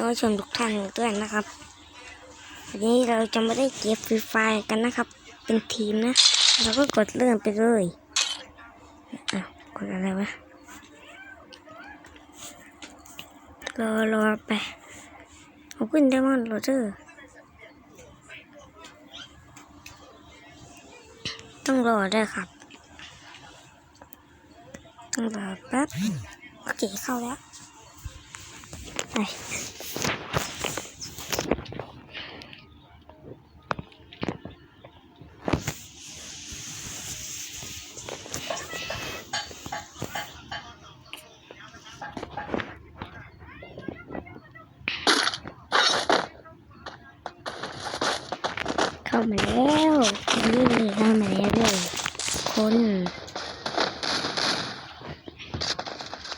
แล้วก็ชมทุกท่านด้วยนะครับวันนี้เราจะไม่ได้เก็บฟรีไฟกันนะครับ เป็นทีมนะ เราก็กดเริ่มไปเลยอะกดอะไรวะรอรอไปเอาขึ้นไดมอนด์โรเจอร์ต้องรอได้วยครับ ต้องรอแป๊บโอเคเข้าแล้วไปามาแล้วนี่เข้ามาแล้วเลยคน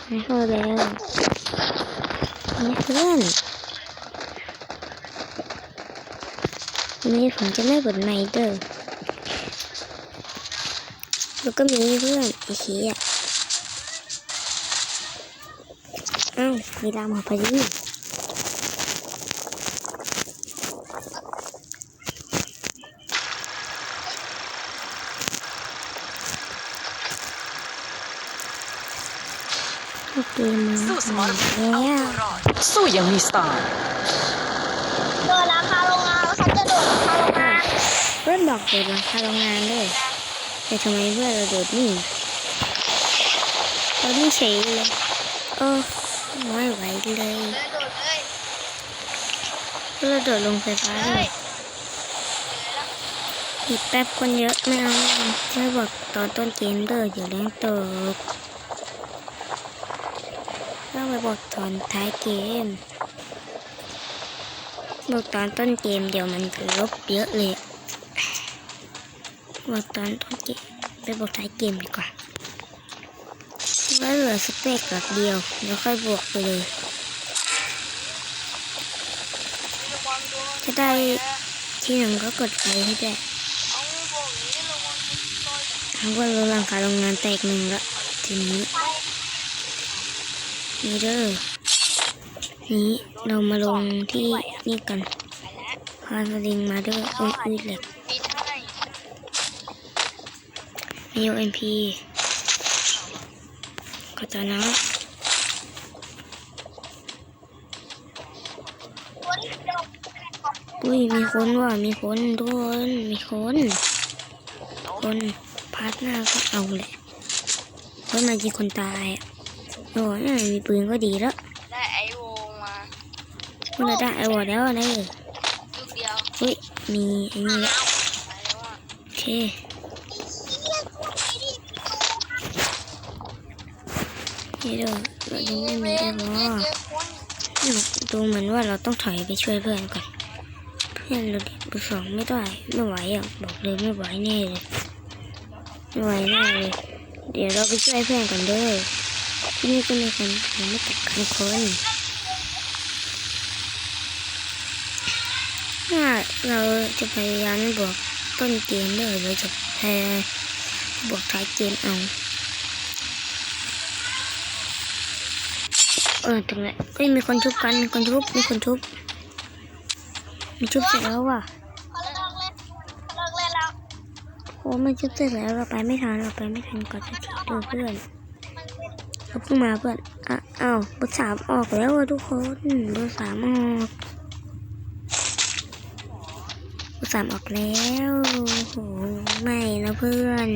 ไม่เข้าแล้วนี่เพื่อนนี้ผมจะไม่เปิดไมเด้อแล้วก็มีเพื่อนไอ้เหี้ยอ้าวมีรามมาพอดี โอเคมา สู้สมรภูมิ แล้ เอาวตัวรอดสู้อย่างมีสไตล์โดนราคาโรงงานแล้วฉันจะโดนราคาโรงงานเพื่อนบอกโดดหลังคาโรงงานด้วยแต่ทำไมเพื่อนเราโดดนี่เรานี่เฉยเลยโอ้ไม่ไหวเลยโดนเลยเราโดดลงไฟฟ้าเลยอีกแป๊บคนเยอะไม่เอาไม่บอกตอนต้นเกมเด้ออย่าแรงตก ต้องไปบอกตอนท้ายเกม บอกตอนต้นเกมเดี๋ยวมันจะลบเยอะเลยว่าตอนต้นเกมไปบวกท้ายเกมดีกว่าว่าเหลือสเปกกับเดียวเดี๋ยวค่อยบวกไปเลยระวังโดนถ้าได้ที่หนึ่งก็กดไปให้ได้เอาบอกอย่างนี้ระวังโดนทั้งว่าเราหลังคาโรงงานแตกหนึ่งละทีนี้ นี่เด้อนี้เรามาลงที่นี่กันพาสลิงมาเด้ออุ้ยอุ้ยเหล็กบินให้มีก็จะนะอุ้ยมีคนว่ะมีคนทุกคนมีคนคนพาร์ทหน้าก็เอาแหละเพราะมายิงคนตายอะ โอ้ยมีปืนก็ดีแล้วได้ไอโวมาเมื่อได้ไอวอร์แล้วนะลูกเดียวเฮ้ยมีไอ้นี่แล้วไปแล้วอะโอเคนี่เด้อเรายังไม่มีไอวอร์เจอคนดูเหมือนว่าเราต้องถอยไปช่วยเพื่อนก่อนเพื่อนเราเด็กบุสองไม่ได้ไม่ไหวอะบอกเลยไม่ไหวแน่เลยไม่ไหวแน่เลยเดี๋ยวเราไปช่วยเพื่อนก่อนเด้อ ที่นี่ก็มีคนยังไม่ตัดคันคนถ้าเราจะพยายามไม่บอกต้นเกมเด้อเราจะพยายามบอกท้ายเกมเอาเออตรงนี้เฮ้ยมีคนชุบกันมีคนชุบมีคนชุบมีชุบเสร็จแล้วว่ะเขาเลิกเล่นเขาเลิกเล่นแล้วโอ้มันชุบเสร็จแล้วเราไปไม่ทันเราไปไม่ทันก่อนจะทีเพื่อน เราเพิ่งมาเพื่อนอะอ้าวเบอร์สามออกแล้วอะทุกคนเบอร์สามออกเบอร์สามออกแล้วโอ้โหไม่นะเพื่อน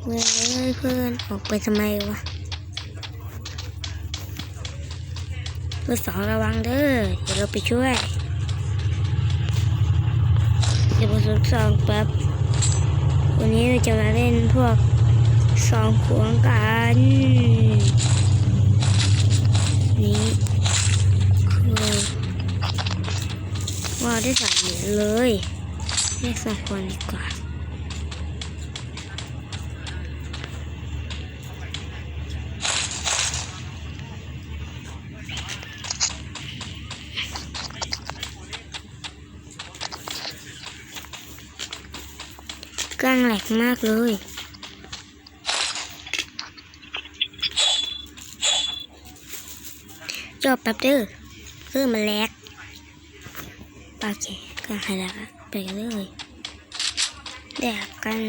เพื่อนเอ้ยเพื่อนออกไปทำไมวะเบอร์สองระวังเด้อเดี๋ยวเราไปช่วยเดี๋ยวเบอร์สองแป๊บวันนี้เราจะมาเล่นพวก สองขวงกัน นี่คือว่าได้สามเหรียญเลยเรียกสองคนดีกว่ากลางแหลกมากเลย จบแป๊บเด้อเพื่อมันแลกโอเคก็ให้แล้วไปกันเลยแดกกัน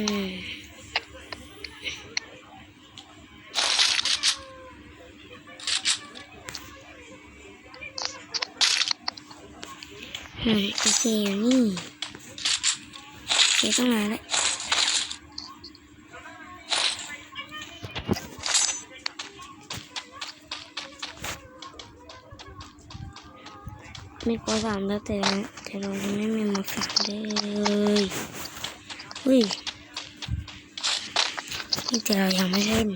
อืมโอเคอยู่นี่โอเคต้องมาแล้ว มีโปรสามแล้วแต่แต่เราไม่มีหมดสามเลยอุ้ยนี่แต่เรายังไม่เล่น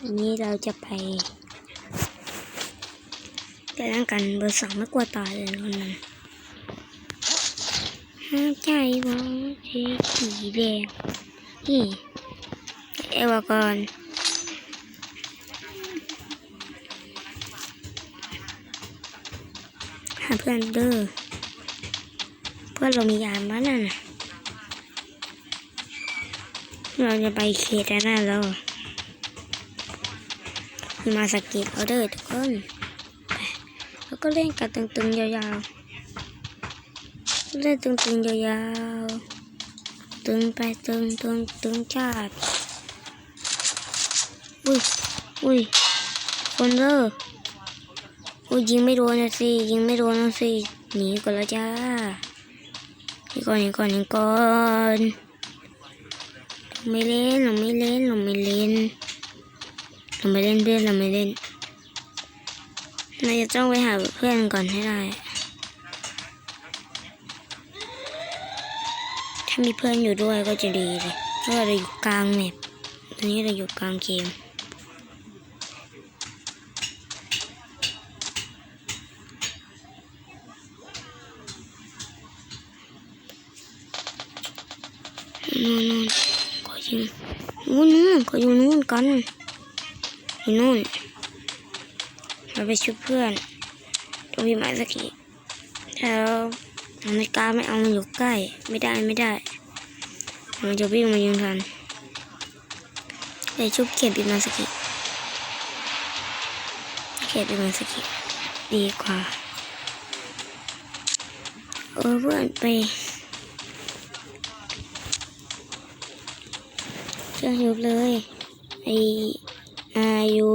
วันนี้เราจะไปแต่ร่างกันเบอร์สองไม่กลัวตายเลยคนนั้นห้าใจวะสีสีแดงนี่เอวาก่อาเพื่อนเด้อเพื่อนเรามียามบ้านน่ะนเราจะไปเขตแล้วนะเรามาสกิดเอาเด้อทุกคนแล้วก็เล่นกันตึงๆยาวๆเล่นตึงๆยาวๆตึงไปตึงตึงตึงชาติอุ้ยอุ้ยคนเด้อ โอ้ยิงไม่โดนนะสิยิงไม่โดนนะสิหนีก่อนแล้วจ้าหนีก่อนหนีก่อนหนีก่อนเราไม่เล่นเราไม่เล่นเราไม่เล่นเราไม่เล่นเพื่อนเราไม่เล่นเราจะต้องไปหาเพื่อนก่อนให้ได้ ถ้ามีเพื่อนอยู่ด้วยก็จะดีเลยเพราะว่าเราอยู่กลางแมปตอนนี้เราอยู่กลางเกม นู่นนู่นก็ยิงนู่นนู่นก็อยู่นู่นกันอยู่นู่นเราไปช่วยเพื่อนต้องมีไม้สักทีแล้วมันไม่กล้าไม่เอามันอยู่ใกล้ ไม่ได้ไม่ได้ มันจะวิ่งมายิงทันไปชุบเก็บอีมาสักทีเก็บอีมาสักทีดีกว่า เออเพื่อนไป ชื่อยุบเลยไออายู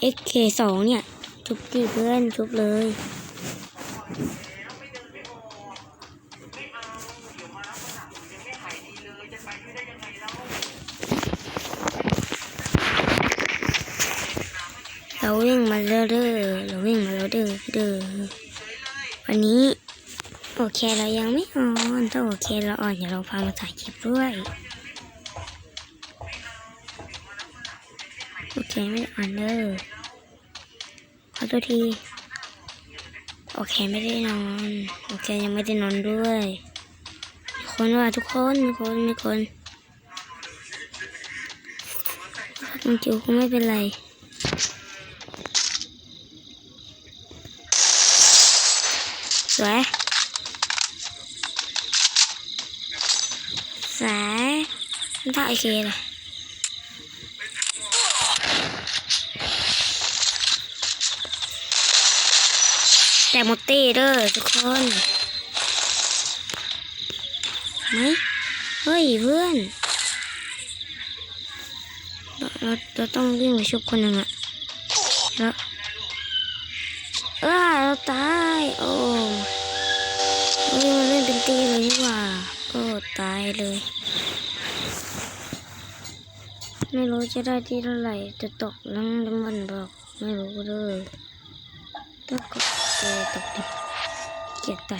เอ็กเคสองเนี่ยชุบตีเพื่อนชุบเลยเราวิ่งมาแล้วเด้อเราวิ่งมาแล้วเด้อเด้อวันนี้โอเคเรายังไม่ออนถ้าโอเคเราออนเดี๋ยวเราพามาถ่ายคลิปด้วย โอเคไม่ได้อ่านเลยขอตัวที โอเคไม่ได้นอน โอเคยังไม่ได้นอนด้วยมีคนว่าทุกคนมีคนมีคนมึงจิ๋วก็ไม่เป็นไรสวยสายมันท่าโอเคเลย แต่ห มดตี้เด้อทุกคนไหมเฮ้ยเพื่อนเราเราเราต้องวิ่งไปชุบคนหนึ่งอะแล้วเออเราตายโอ้เฮ้ยมันเล่นเป็นตีเลยนี่หว่าโอ้ตายเลย ไม่รู้จะได้ที่เท่าไหร่จะตกลังน้ำมันบอกไม่รู้เลยต้องกด เจอตกดิเกียดไต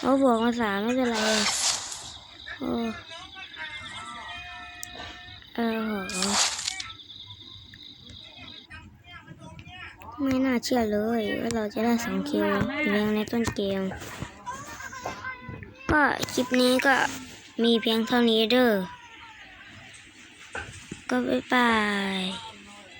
เอาบวกมาสามไม่เป็นไรโอ้เออไม่น่าเชื่อเลยว่าเราจะได้สองคิวเพียงในต้นเกม ก็คลิปนี้ก็มีเพียงเท่านี้เด้อก็บ๊ายบาย